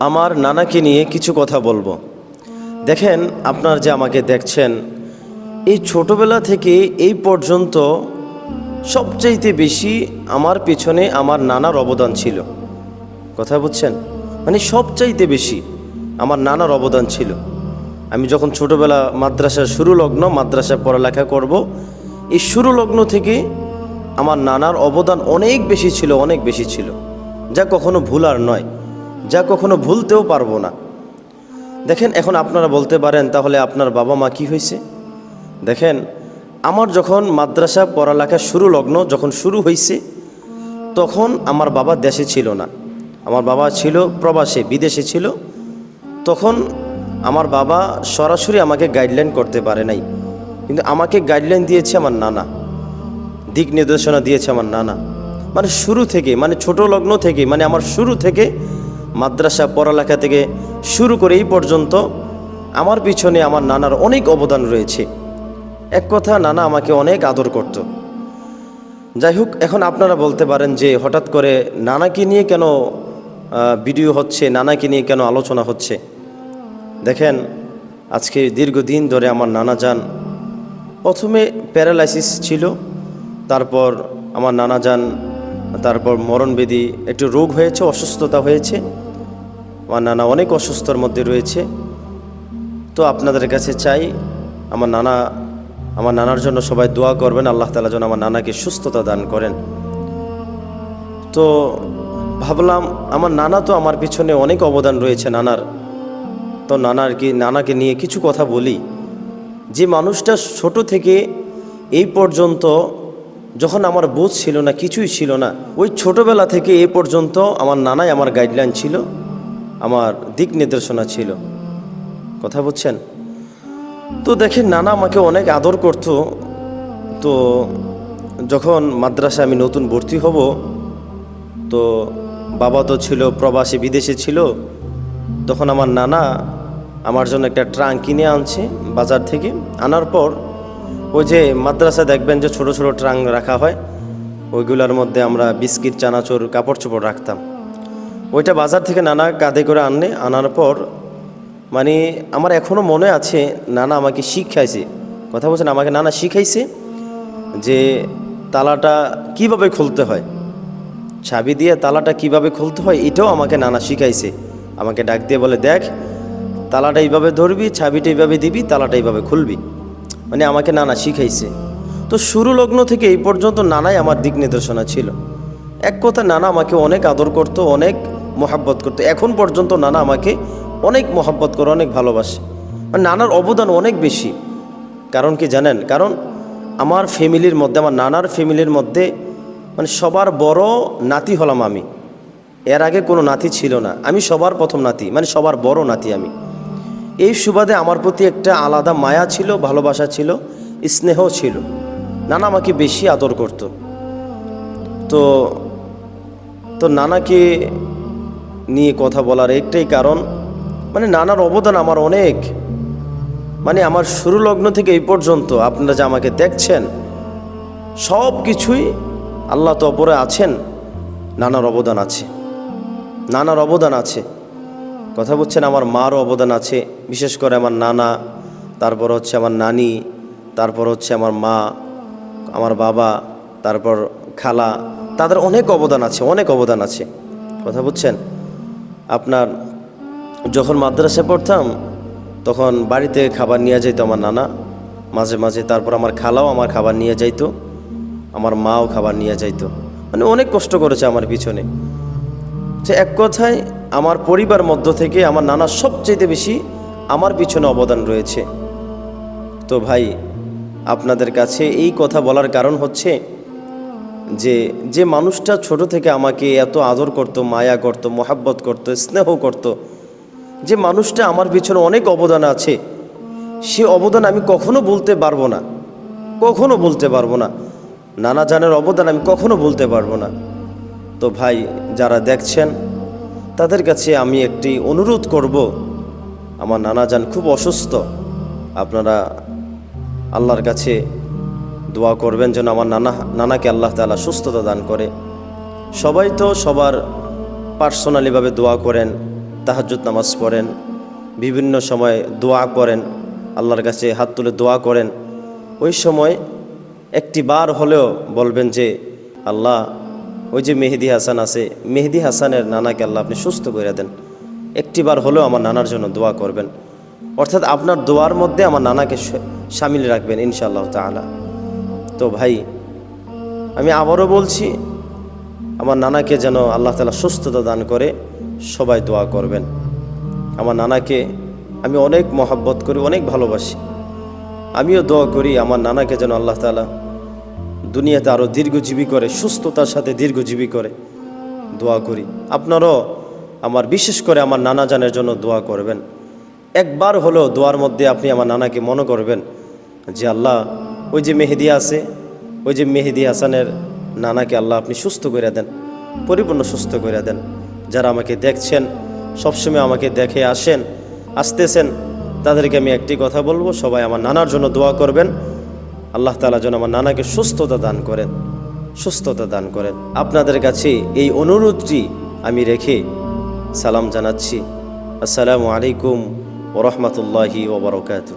আমার নানাকে নিয়ে কিছু কথা বলব। দেখেন, আপনার যে আমাকে দেখছেন, এই ছোটবেলা থেকে এই পর্যন্ত সবচাইতে বেশি আমার পেছনে আমার নানার অবদান ছিল। কথা বুঝছেন? মানে সবচাইতে বেশি আমার নানার অবদান ছিল। আমি যখন ছোটবেলা মাদ্রাসার শুরু লগ্ন মাদ্রাসায় পড়ালেখা করব, এই শুরু লগ্ন থেকে আমার নানার অবদান অনেক বেশি ছিল, অনেক বেশি ছিল। যা কখনো ভুলার নয়। যা কখনো ভুলতেও পারব না। দেখেন, এখন আপনারা বলতে পারেন, তাহলে আপনার বাবা মা কি হয়েছে? দেখেন, আমার যখন মাদ্রাসা পড়ালেখা শুরু লগ্ন যখন শুরু হয়েছে, তখন আমার বাবা দেশে ছিল না। আমার বাবা ছিল প্রবাসে, বিদেশে ছিল। তখন আমার বাবা সরাসরি আমাকে গাইডলাইন করতে পারে নাই। কিন্তু আমাকে গাইডলাইন দিয়েছে আমার নানা। দিক নির্দেশনা দিয়েছে আমার নানা। মানে শুরু থেকে মানে ছোট লগ্ন থেকে মানে আমার শুরু থেকে মাদ্রাসা, পড়ালেখা থেকে শুরু করে এই পর্যন্ত আমার পিছনে আমার নানার অনেক অবদান রয়েছে। এক কথা, নানা আমাকে অনেক আদর করত। যাই হোক, এখন আপনারা বলতে পারেন যে হঠাৎ করে নানাকে নিয়ে কেন ভিডিও হচ্ছে, নানাকে নিয়ে কেন আলোচনা হচ্ছে? দেখেন, আজকে দীর্ঘদিন ধরে আমার নানা যান, প্রথমে প্যারালাইসিস ছিল, তারপর আমার নানা যান, তারপর মরণবেদি, একটু রোগ হয়েছে, অসুস্থতা হয়েছে আমার নানা অনেক অসুস্থর মধ্যে রয়েছে। তো আপনাদের কাছে চাই, আমার নানা, আমার নানার জন্য সবাই দোয়া করবেন, আল্লাহ তালা যেন আমার নানাকে সুস্থতা দান করেন। তো ভাবলাম, আমার নানা তো আমার পিছনে অনেক অবদান রয়েছে নানার। তো নানার কি নানাকে নিয়ে কিছু কথা বলি। যে মানুষটা ছোট থেকে এই পর্যন্ত যখন আমার বোধ ছিল না, কিছুই ছিল না, ওই ছোটবেলা থেকে এ পর্যন্ত আমার নানাই আমার গাইডলাইন ছিল। আমার দিক নির্দেশনা ছিল। কথা বুঝছেন? তো দেখেন, নানা আমাকে অনেক আদর করত। তো যখন মাদ্রাসায় আমি নতুন ভর্তি হব, তো বাবা তো ছিল, প্রবাসী, বিদেশে ছিল। তখন আমার নানা আমার জন্য একটা ট্রাঙ্ক কিনে আনছে বাজার থেকে। আনার পর ওই যে মাদ্রাসা দেখবেন যে ছোট ছোট ট্রাঙ্ক রাখা হয়, ওইগুলোর মধ্যে আমরা বিস্কিট, চানাচুর কাপড় চোপড় রাখতাম। ওইটা বাজার থেকে নানা কাঁধে করে আনলে, আনার পর মানে আমার এখনও মনে আছে, নানা আমাকে শিখাইছে। কথা বলছেন, আমাকে নানা শিখাইছে যে তালাটা কীভাবে খুলতে হয়। চাবি দিয়ে তালাটা কীভাবে খুলতে হয়, এটাও আমাকে নানা শিখাইছে। আমাকে ডাক দিয়ে বলে, দেখ, তালাটা এইভাবে ধরবি, চাবিটা এইভাবে দিবি, তালাটা এইভাবে খুলবি। মানে আমাকে নানা শিখাইছে। তো শুরু লগ্ন থেকে এই পর্যন্ত নানাই আমার দিক নির্দেশনা ছিল। এক কথা, নানা আমাকে অনেক আদর করত, অনেক মহাব্বত করতো। এখন পর্যন্ত নানা আমাকে অনেক মহাব্বত করে, অনেক ভালোবাসে। মানে নানার অবদান অনেক বেশি। কারণ কি জানেন? কারণ আমার ফ্যামিলির মধ্যে, আমার নানার ফ্যামিলির মধ্যে মানে সবার বড় নাতি হলাম আমি। এর আগে কোনো নাতি ছিল না। আমি সবার প্রথম নাতি মানে সবার বড় নাতি আমি। এই সুবাদে আমার প্রতি একটা আলাদা মায়া ছিল, ভালোবাসা ছিল, স্নেহ ছিল। নানা আমাকে বেশি আদর করত। তো তো নানাকে নিয়ে কথা বলার একটাই কারণ মানে নানার অবদান আমার অনেক। মানে আমার শুরু লগ্ন থেকে এই পর্যন্ত আপনারা যে আমাকে দেখছেন, সব কিছুই আল্লাহ তো অপরে আছেন, নানার অবদান আছে। নানার অবদান আছে। কথা বলছেন, আমার মারও অবদান আছে, বিশেষ করে আমার নানা, তারপর হচ্ছে আমার নানি, তারপর হচ্ছে আমার মা, আমার বাবা, তারপর খালা, তাদের অনেক অবদান আছে, অনেক অবদান আছে। কথা বুঝছেন আপনার যখন মাদ্রাসায় পড়তাম, তখন বাড়িতে খাবার নিয়ে যাইতো আমার নানা। মাঝে মাঝে তারপর আমার খালাও আমার খাবার নিয়ে যাইতো, আমার মাও খাবার নিয়ে যাইতো। মানে অনেক কষ্ট করেছে আমার পিছনে। যে এক কথায়, আমার পরিবার মধ্য থেকে আমার নানা সবচেয়ে বেশি আমার পিছনে অবদান রয়েছে। তো ভাই, আপনাদের কাছে এই কথা বলার কারণ হচ্ছে যে যে মানুষটা ছোট থেকে আমাকে এত আদর করত, মায়া করত, মোহাব্বত করত, স্নেহ করত, যে মানুষটা আমার পিছনে অনেক অবদান আছে, সে অবদান আমি কখনো বলতে পারব না, কখনো বলতে পারব না। নানা জানের অবদান আমি কখনো বলতে পারব না। তো ভাই, যারা দেখছেন, তাদের কাছে আমি একটি অনুরোধ করব, আমার নানা যান খুব অসুস্থ, আপনারা আল্লাহর কাছে দোয়া করবেন যেন আমার নানা, নানাকে আল্লাহ তালা সুস্থতা দান করে। সবাই তো সবার পার্সোনালিভাবে দোয়া করেন, তাহাজ্জুদ নামাজ পড়েন, বিভিন্ন সময় দোয়া করেন, আল্লাহর কাছে হাত তুলে দোয়া করেন। ওই সময় একটি বার হলেও বলবেন যে, আল্লাহ, ওই যে মেহেদি হাসান আছে, মেহেদি হাসানের নানাকে আল্লাহ আপনি সুস্থ করে দেন। একটি বার হলেও আমার নানার জন্য দোয়া করবেন। অর্থাৎ আপনার দোয়ার মধ্যে আমার নানাকে সামিল রাখবেন ইনশাআল্লাহ তাআলা। তো ভাই, আমি আবারও বলছি, আমার নানাকে যেন আল্লাহ তালা সুস্থতা দান করে, সবাই দোয়া করবেন। আমার নানাকে আমি অনেক মহাব্বত করি, অনেক ভালোবাসি। আমিও দোয়া করি আমার নানাকে যেন আল্লাহ তালা দুনিয়াতে আরও দীর্ঘজীবী করে, সুস্থতার সাথে দীর্ঘজীবী করে দোয়া করি। আপনারাও আমার, বিশেষ করে আমার নানা জানের জন্য দোয়া করবেন। একবার হলেও দোয়ার মধ্যে আপনি আমার নানাকে মনে করবেন যে, আল্লাহ ওই যে মেহেদি আছে, ওই যে মেহেদি হাসানের নানাকে আল্লাহ আপনি সুস্থ করে দেন, পরিপূর্ণ সুস্থ করে দেন। যারা আমাকে দেখছেন, সবসময় আমাকে দেখে আসেন, আসতেছেন, তাদেরকে আমি একটি কথা বলব, সবাই আমার নানার জন্য দোয়া করবেন। আল্লাহ তালা যেন আমার নানাকে সুস্থতা দান করেন, সুস্থতা দান করেন। আপনাদের কাছে এই অনুরোধটি আমি রেখে সালাম জানাচ্ছি। আসসালামু আলাইকুম ওরহমতুল্লাহি ওবরকাতু